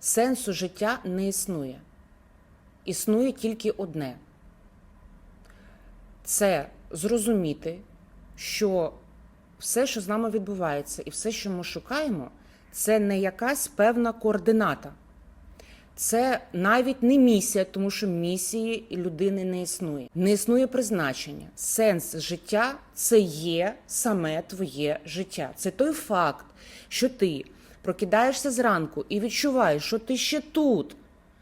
Сенсу життя не існує. Існує тільки одне це зрозуміти, що все, що з нами відбувається, і все, що ми шукаємо, це не якась певна координата. Це навіть не місія, тому що місії людини не існує. Не існує призначення. Сенс життя це є саме твоє життя. Це той факт, що ти прокидаєшся зранку і відчуваєш, що ти ще тут,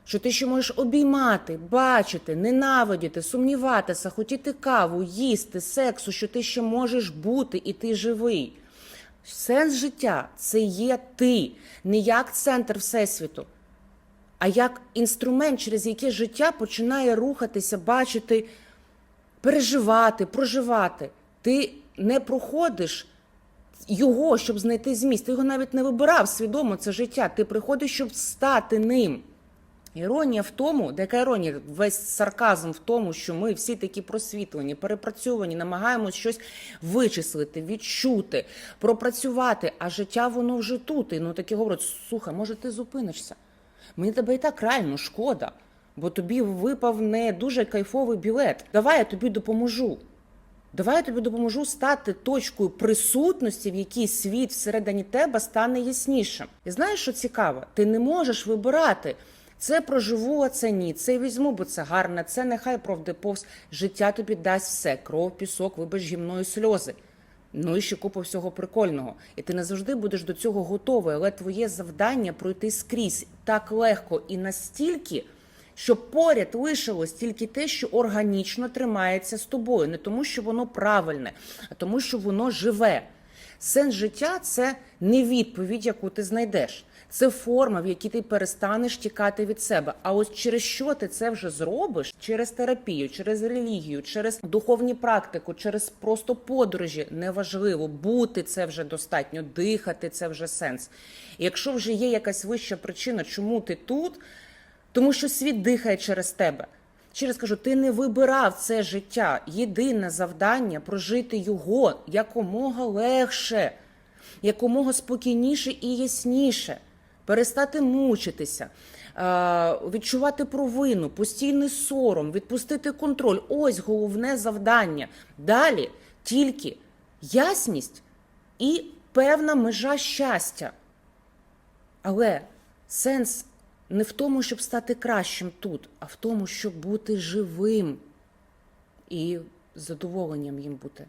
що ти ще можеш обіймати, бачити, ненавидіти, сумніватися, хотіти каву, їсти, сексу, що ти ще можеш бути і ти живий. Сенс життя це є ти, не як центр Всесвіту а як інструмент, через який життя починає рухатися, бачити, переживати, проживати. Ти не проходиш його, щоб знайти зміст. Ти його навіть не вибирав свідомо це життя. Ти приходиш, щоб стати ним. Іронія в тому, де яка іронія, весь сарказм в тому, що ми всі такі просвітлені, перепрацьовані, намагаємось щось вичислити, відчути, пропрацювати, а життя воно вже тут. І ну такі говорять, слухай, може ти зупинишся? Мені тебе і так реально шкода, бо тобі випав не дуже кайфовий білет. Давай я тобі допоможу. Давай я тобі допоможу стати точкою присутності, в якій світ всередині тебе стане яснішим. І знаєш, що цікаво? Ти не можеш вибирати. Це проживу, а це ні. Це візьму, бо це гарне, це нехай провде повз. Життя тобі дасть все: кров, пісок, вибач гімною сльози. Ну і ще купа всього прикольного. І ти не завжди будеш до цього готовий, але твоє завдання пройти скрізь так легко і настільки, щоб поряд лишилось тільки те, що органічно тримається з тобою, не тому, що воно правильне, а тому, що воно живе. Сенс життя це не відповідь, яку ти знайдеш. Це форма, в якій ти перестанеш тікати від себе. А ось через що ти це вже зробиш? Через терапію, через релігію, через духовні практику, через просто подорожі неважливо. Бути це вже достатньо, дихати це вже сенс. І якщо вже є якась вища причина, чому ти тут, тому що світ дихає через тебе. Через кажу, ти не вибирав це життя. Єдине завдання прожити його якомога легше, якомога спокійніше і ясніше, перестати мучитися, відчувати провину, постійний сором, відпустити контроль. Ось головне завдання. Далі тільки ясність і певна межа щастя. Але сенс не в тому, щоб стати кращим тут, а в тому, щоб бути живим і задоволенням їм бути.